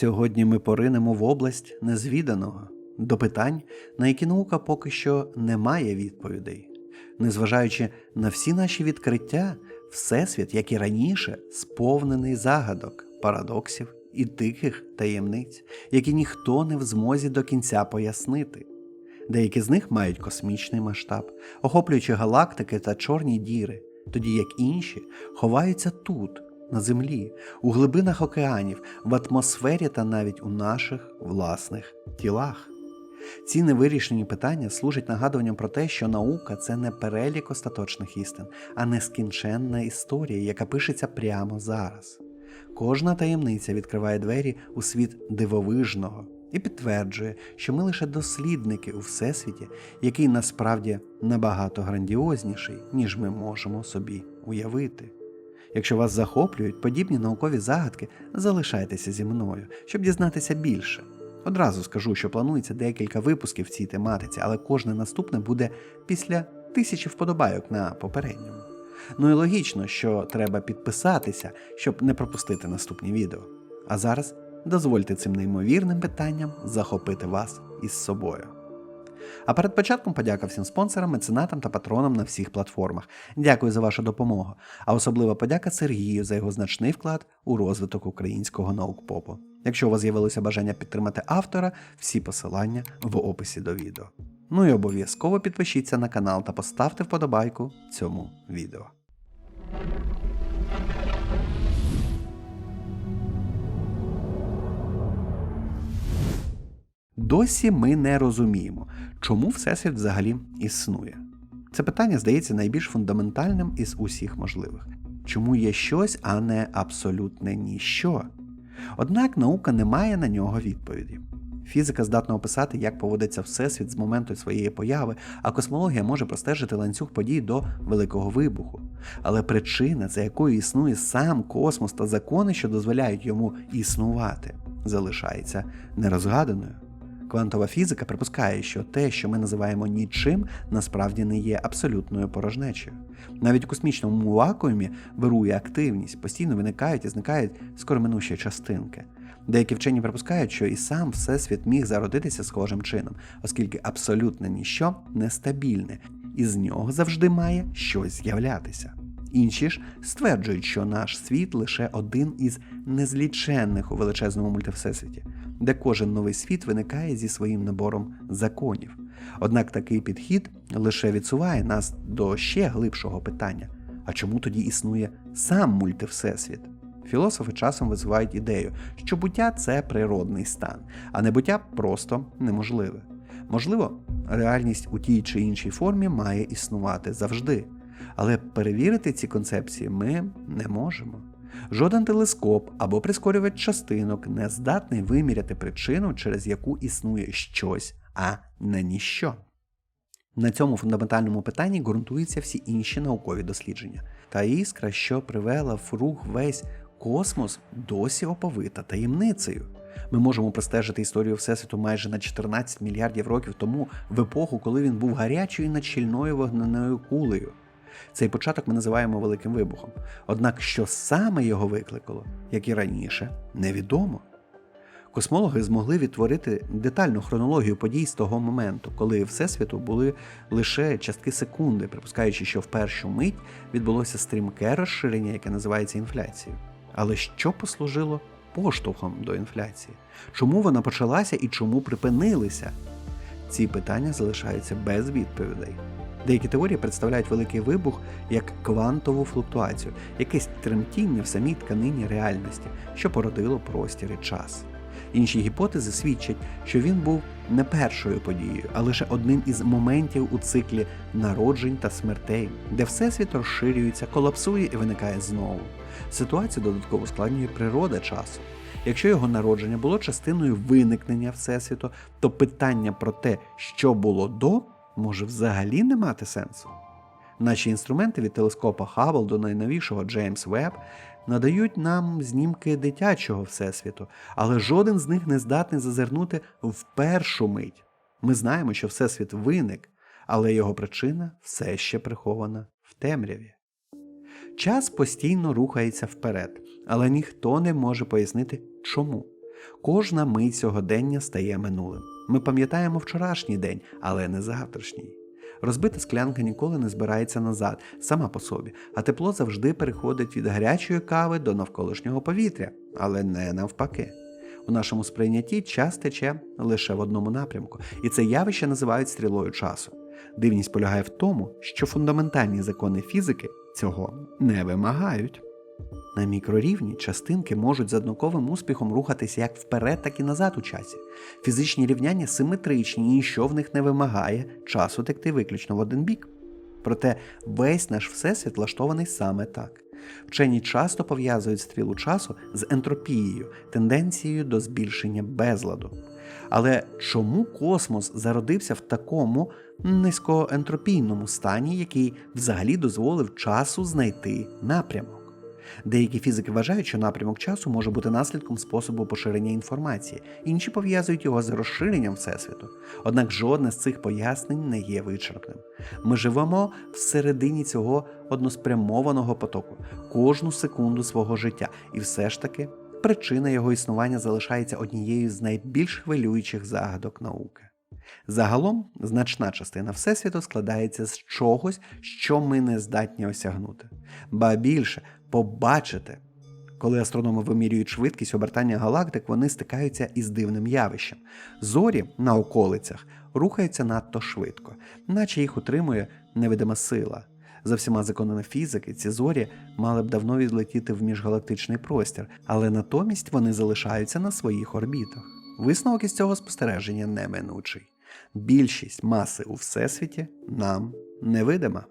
Сьогодні ми поринемо в область незвіданого, до питань, на які наука поки що не має відповідей. Незважаючи на всі наші відкриття, Всесвіт, як і раніше, сповнений загадок, парадоксів і диких таємниць, які ніхто не в змозі до кінця пояснити. Деякі з них мають космічний масштаб, охоплюючи галактики та чорні діри, тоді як інші ховаються тут, на землі, у глибинах океанів, в атмосфері та навіть у наших власних тілах. Ці невирішені питання служать нагадуванням про те, що наука це не перелік остаточних істин, а нескінченна історія, яка пишеться прямо зараз. Кожна таємниця відкриває двері у світ дивовижного і підтверджує, що ми лише дослідники у всесвіті, який насправді набагато грандіозніший, ніж ми можемо собі уявити. Якщо вас захоплюють подібні наукові загадки, залишайтеся зі мною, щоб дізнатися більше. Одразу скажу, що планується декілька випусків в цій тематиці, але кожне наступне буде після тисячі вподобайок на попередньому. Ну і логічно, що треба підписатися, щоб не пропустити наступні відео. А зараз дозвольте цим неймовірним питанням захопити вас із собою. А перед початком подяка всім спонсорам, меценатам та патронам на всіх платформах. Дякую за вашу допомогу. А особлива подяка Сергію за його значний вклад у розвиток українського наукпопу. Якщо у вас з'явилося бажання підтримати автора, всі посилання в описі до відео. Ну і обов'язково підпишіться на канал та поставте вподобайку цьому відео. Досі ми не розуміємо, чому Всесвіт взагалі існує. Це питання здається найбільш фундаментальним із усіх можливих. Чому є щось, а не абсолютне ніщо? Однак наука не має на нього відповіді. Фізика здатна описати, як поводиться Всесвіт з моменту своєї появи, а космологія може простежити ланцюг подій до Великого вибуху. Але причина, за якою існує сам космос та закони, що дозволяють йому існувати, залишається нерозгаданою. Квантова фізика припускає, що те, що ми називаємо нічим, насправді не є абсолютною порожнечею. Навіть у космічному вакуумі вирує активність, постійно виникають і зникають скороминущі частинки. Деякі вчені припускають, що і сам Всесвіт міг зародитися схожим чином, оскільки абсолютне ніщо нестабільне, і з нього завжди має щось з'являтися. Інші ж стверджують, що наш світ лише один із незліченних у величезному мультивсесвіті, де кожен новий світ виникає зі своїм набором законів. Однак такий підхід лише відсуває нас до ще глибшого питання: а чому тоді існує сам мультивсесвіт? Філософи часом висувають ідею, що буття це природний стан, а небуття просто неможливе. Можливо, реальність у тій чи іншій формі має існувати завжди. Але перевірити ці концепції ми не можемо. Жоден телескоп або прискорювач частинок не здатний виміряти причину, через яку існує щось, а не ніщо. На цьому фундаментальному питанні ґрунтуються всі інші наукові дослідження. Та іскра, що привела в рух весь космос, досі оповита таємницею. Ми можемо простежити історію Всесвіту майже на 14 мільярдів років тому, в епоху, коли він був гарячою над щільною вогненою кулею. Цей початок ми називаємо Великим Вибухом. Однак, що саме його викликало, як і раніше, невідомо. Космологи змогли відтворити детальну хронологію подій з того моменту, коли Всесвіту були лише частки секунди, припускаючи, що в першу мить відбулося стрімке розширення, яке називається інфляцією. Але що послужило поштовхом до інфляції? Чому вона почалася і чому припинилися? Ці питання залишаються без відповідей. Деякі теорії представляють великий вибух як квантову флуктуацію, якесь тремтіння в самій тканині реальності, що породило простір і час. Інші гіпотези свідчать, що він був не першою подією, а лише одним із моментів у циклі народжень та смертей, де всесвіт розширюється, колапсує і виникає знову. Ситуацію додатково складнює природа часу. Якщо його народження було частиною виникнення Всесвіту, то питання про те, що було до, може взагалі не мати сенсу. Наші інструменти від телескопа Хаббл до найновішого Джеймс Веб надають нам знімки дитячого всесвіту, але жоден з них не здатний зазирнути в першу мить. Ми знаємо, що всесвіт виник, але його причина все ще прихована в темряві. Час постійно рухається вперед, але ніхто не може пояснити чому. Кожна мить сьогодення стає минулим. Ми пам'ятаємо вчорашній день, але не завтрашній. Розбита склянка ніколи не збирається назад, сама по собі, а тепло завжди переходить від гарячої кави до навколишнього повітря, але не навпаки. У нашому сприйнятті час тече лише в одному напрямку, і це явище називають стрілою часу. Дивність полягає в тому, що фундаментальні закони фізики цього не вимагають. На мікрорівні частинки можуть з однаковим успіхом рухатися як вперед, так і назад у часі. Фізичні рівняння симетричні, і ніщо в них не вимагає часу текти виключно в один бік. Проте весь наш всесвіт влаштований саме так. Вчені часто пов'язують стрілу часу з ентропією, тенденцією до збільшення безладу. Але чому космос зародився в такому низькоентропійному стані, який взагалі дозволив часу знайти напрямок? Деякі фізики вважають, що напрямок часу може бути наслідком способу поширення інформації, інші пов'язують його з розширенням всесвіту. Однак жодне з цих пояснень не є вичерпним. Ми живемо всередині цього односпрямованого потоку кожну секунду свого життя, і все ж таки причина його існування залишається однією з найбільш хвилюючих загадок науки. Загалом, значна частина Всесвіту складається з чогось, що ми не здатні осягнути. Ба більше побачити. Коли астрономи вимірюють швидкість обертання галактик, вони стикаються із дивним явищем. Зорі на околицях рухаються надто швидко, наче їх утримує невидима сила. За всіма законами фізики, ці зорі мали б давно відлетіти в міжгалактичний простір, але натомість вони залишаються на своїх орбітах. Висновок із цього спостереження неминучий. Більшість маси у всесвіті нам невидима.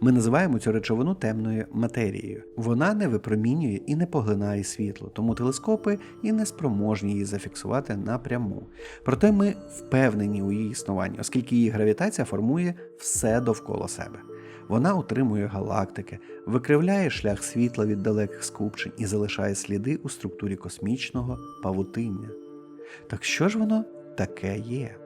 Ми називаємо цю речовину темною матерією. Вона не випромінює і не поглинає світло, тому телескопи і не спроможні її зафіксувати напряму. Проте ми впевнені у її існуванні, оскільки її гравітація формує все довкола себе. Вона утримує галактики, викривляє шлях світла від далеких скупчень і залишає сліди у структурі космічного павутиння. Так що ж воно таке є?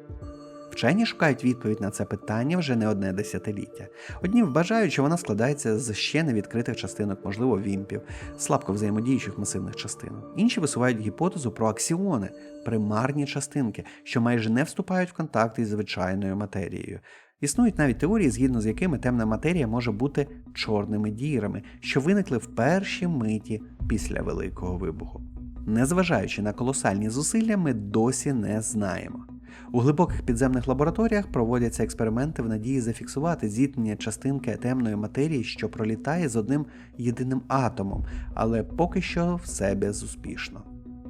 Вчені шукають відповідь на це питання вже не одне десятиліття. Одні вважають, що вона складається з ще невідкритих частинок, можливо, вімпів, слабко взаємодіючих масивних частинок. Інші висувають гіпотезу про аксіони, примарні частинки, що майже не вступають в контакт із звичайною матерією. Існують навіть теорії, згідно з якими темна матерія може бути чорними дірами, що виникли в перші миті після Великого вибуху. Незважаючи на колосальні зусилля, ми досі не знаємо. У глибоких підземних лабораторіях проводяться експерименти в надії зафіксувати зіткнення частинки темної матерії, що пролітає з одним єдиним атомом, але поки що все безуспішно.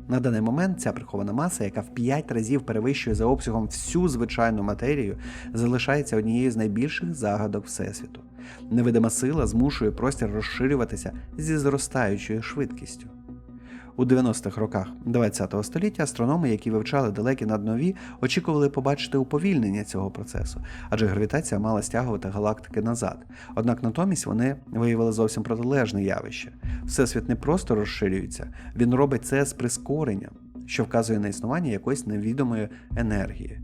На даний момент ця прихована маса, яка в 5 разів перевищує за обсягом всю звичайну матерію, залишається однією з найбільших загадок Всесвіту. Невидима сила змушує простір розширюватися зі зростаючою швидкістю. У 90-х роках ХХ століття астрономи, які вивчали далекі наднові, очікували побачити уповільнення цього процесу, адже гравітація мала стягувати галактики назад. Однак натомість вони виявили зовсім протилежне явище. Всесвіт не просто розширюється, він робить це з прискоренням, що вказує на існування якоїсь невідомої енергії,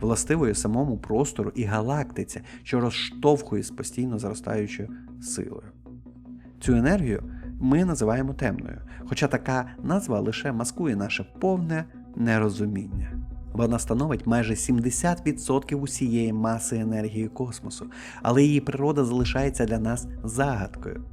властивої самому простору і галактиці, що розштовхує з постійно зростаючою силою. Цю енергію ми називаємо темною, хоча така назва лише маскує наше повне нерозуміння. Вона становить майже 70% усієї маси енергії космосу, але її природа залишається для нас загадкою.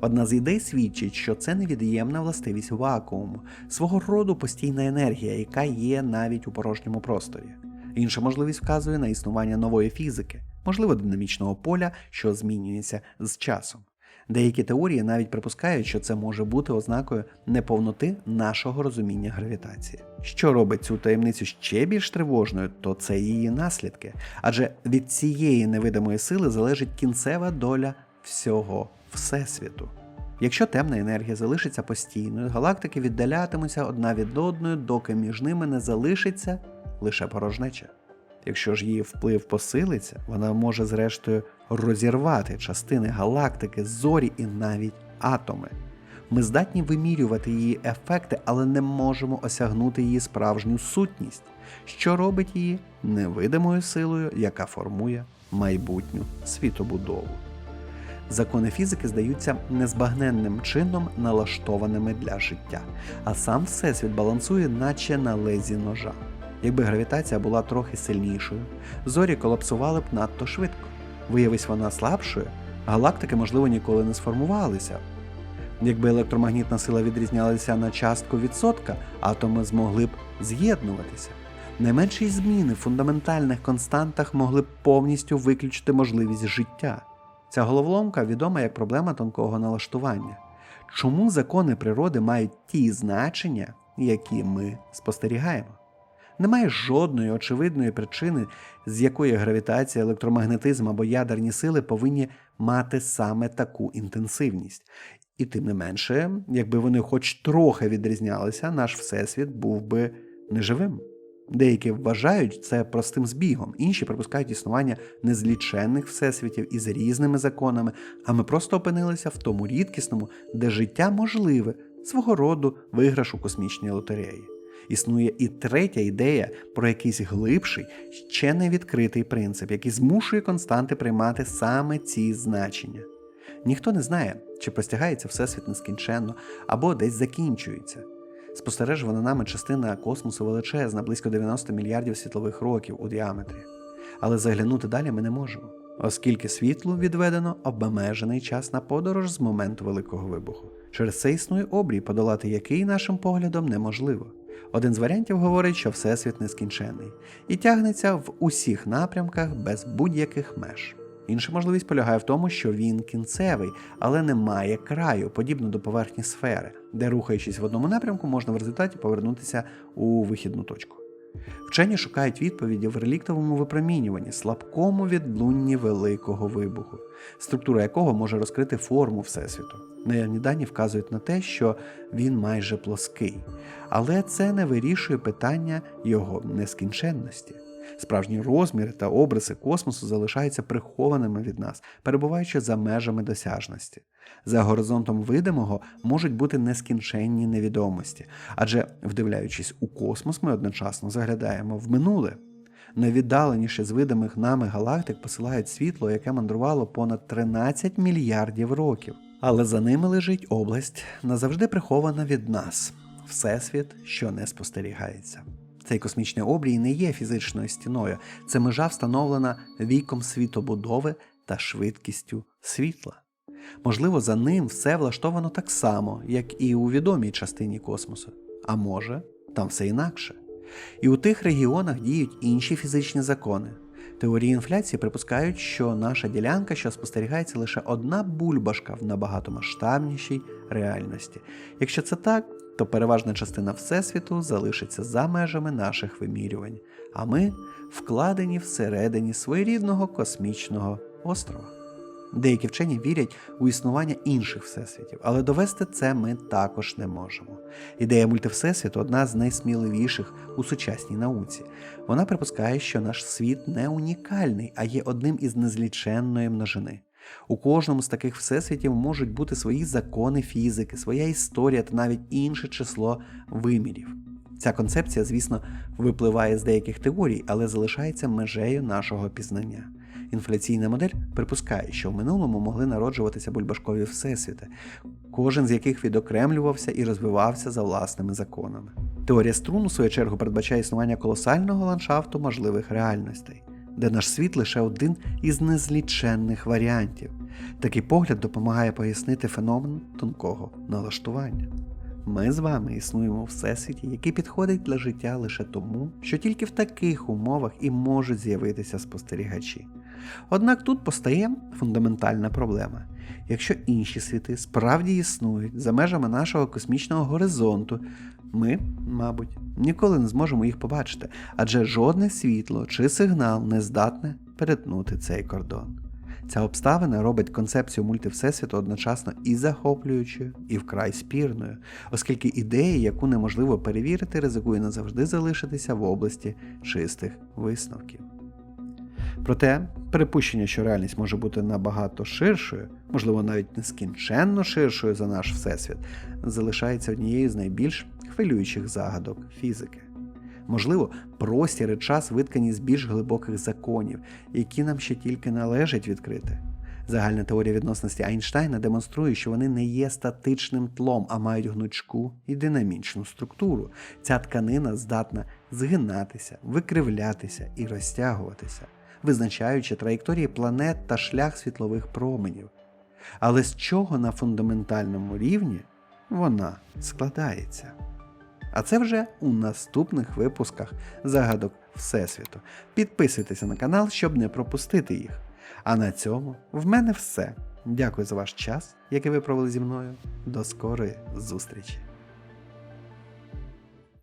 Одна з ідей свідчить, що це невід'ємна властивість вакууму, свого роду постійна енергія, яка є навіть у порожньому просторі. Інша можливість вказує на існування нової фізики, можливо, динамічного поля, що змінюється з часом. Деякі теорії навіть припускають, що це може бути ознакою неповноти нашого розуміння гравітації. Що робить цю таємницю ще більш тривожною, то це її наслідки, адже від цієї невидимої сили залежить кінцева доля всього Всесвіту. Якщо темна енергія залишиться постійною, галактики віддалятимуться одна від одної, доки між ними не залишиться лише порожнеча. Якщо ж її вплив посилиться, вона може зрештою розірвати частини галактики, зорі і навіть атоми. Ми здатні вимірювати її ефекти, але не можемо осягнути її справжню сутність, що робить її невидимою силою, яка формує майбутню світобудову. закони фізики здаються незбагненним чином налаштованими для життя, а сам всесвіт балансує, наче на лезі ножа. Якби гравітація була трохи сильнішою, зорі колапсували б надто швидко. Виявись вона слабшою, галактики, можливо, ніколи не сформувалися. Якби електромагнітна сила відрізнялася на частку відсотка, атоми змогли б з'єднуватися. Найменші зміни в фундаментальних константах могли б повністю виключити можливість життя. Ця головоломка відома як проблема тонкого налаштування. Чому закони природи мають ті значення, які ми спостерігаємо? Немає жодної очевидної причини, з якої гравітація, електромагнетизм або ядерні сили повинні мати саме таку інтенсивність. І тим не менше, якби вони хоч трохи відрізнялися, наш всесвіт був би неживим. Деякі вважають це простим збігом, інші припускають існування незліченних всесвітів із різними законами, а ми просто опинилися в тому рідкісному, де життя можливе, свого роду виграш у космічній лотереї. Існує і третя ідея про якийсь глибший, ще не відкритий принцип, який змушує константи приймати саме ці значення. Ніхто не знає, чи простягається Всесвіт нескінченно або десь закінчується. Спостережувана нами частина космосу величезна, близько 90 мільярдів світлових років у діаметрі. Але заглянути далі ми не можемо, оскільки світлу відведено обмежений час на подорож з моменту Великого вибуху. Через це існує обрій, подолати який нашим поглядом неможливо. Один з варіантів говорить, що Всесвіт нескінчений і тягнеться в усіх напрямках без будь-яких меж. Інша можливість полягає в тому, що він кінцевий, але не має краю, подібно до поверхні сфери, де, рухаючись в одному напрямку, можна в результаті повернутися у вихідну точку. Вчені шукають відповіді в реліктовому випромінюванні, слабкому відлунні великого вибуху, структура якого може розкрити форму Всесвіту. Наявні дані вказують на те, що він майже плоский, але це не вирішує питання його нескінченності. Справжні розміри та обриси космосу залишаються прихованими від нас, перебуваючи за межами досяжності. За горизонтом видимого можуть бути нескінченні невідомості, адже, вдивляючись у космос, ми одночасно заглядаємо в минуле. Найвіддаленіші з видимих нами галактик посилають світло, яке мандрувало понад 13 мільярдів років. Але за ними лежить область, назавжди прихована від нас, всесвіт, що не спостерігається. Цей космічний обрій не є фізичною стіною, це межа встановлена віком світобудови та швидкістю світла. Можливо, за ним все влаштовано так само, як і у відомій частині космосу, а може, там все інакше. І у тих регіонах діють інші фізичні закони. Теорії інфляції припускають, що наша ділянка, що спостерігається лише одна бульбашка в набагато масштабнішій реальності. Якщо це так, то переважна частина Всесвіту залишиться за межами наших вимірювань, а ми вкладені всередині своєрідного космічного острова. Деякі вчені вірять у існування інших всесвітів, але довести це ми також не можемо. Ідея мультивсесвіту одна з найсміливіших у сучасній науці. Вона припускає, що наш світ не унікальний, а є одним із незліченної множини. У кожному з таких всесвітів можуть бути свої закони фізики, своя історія та навіть інше число вимірів. Ця концепція, звісно, випливає з деяких теорій, але залишається межею нашого пізнання. Інфляційна модель припускає, що в минулому могли народжуватися бульбашкові всесвіти, кожен з яких відокремлювався і розвивався за власними законами. Теорія струн, у свою чергу, передбачає існування колосального ландшафту можливих реальностей, де наш світ лише один із незліченних варіантів. Такий погляд допомагає пояснити феномен тонкого налаштування. Ми з вами існуємо у всесвіті, який підходить для життя лише тому, що тільки в таких умовах і можуть з'явитися спостерігачі. Однак тут постає фундаментальна проблема. Якщо інші світи справді існують за межами нашого космічного горизонту, ми, мабуть, ніколи не зможемо їх побачити, адже жодне світло чи сигнал не здатне перетнути цей кордон. Ця обставина робить концепцію мультивсесвіту одночасно і захоплюючою, і вкрай спірною, оскільки ідея, яку неможливо перевірити, ризикує назавжди залишитися в області чистих висновків. Проте припущення, що реальність може бути набагато ширшою, можливо, навіть нескінченно ширшою за наш всесвіт, залишається однією з найбільш хвилюючих загадок фізики. Можливо, простір і час виткані з більш глибоких законів, які нам ще тільки належить відкрити. Загальна теорія відносності Айнштайна демонструє, що вони не є статичним тлом, а мають гнучку і динамічну структуру. Ця тканина здатна згинатися, викривлятися і розтягуватися, визначаючи траєкторії планет та шлях світлових променів. Але з чого на фундаментальному рівні вона складається? А це вже у наступних випусках загадок Всесвіту. Підписуйтеся на канал, щоб не пропустити їх. А на цьому в мене все. Дякую за ваш час, який ви провели зі мною. До скорої зустрічі!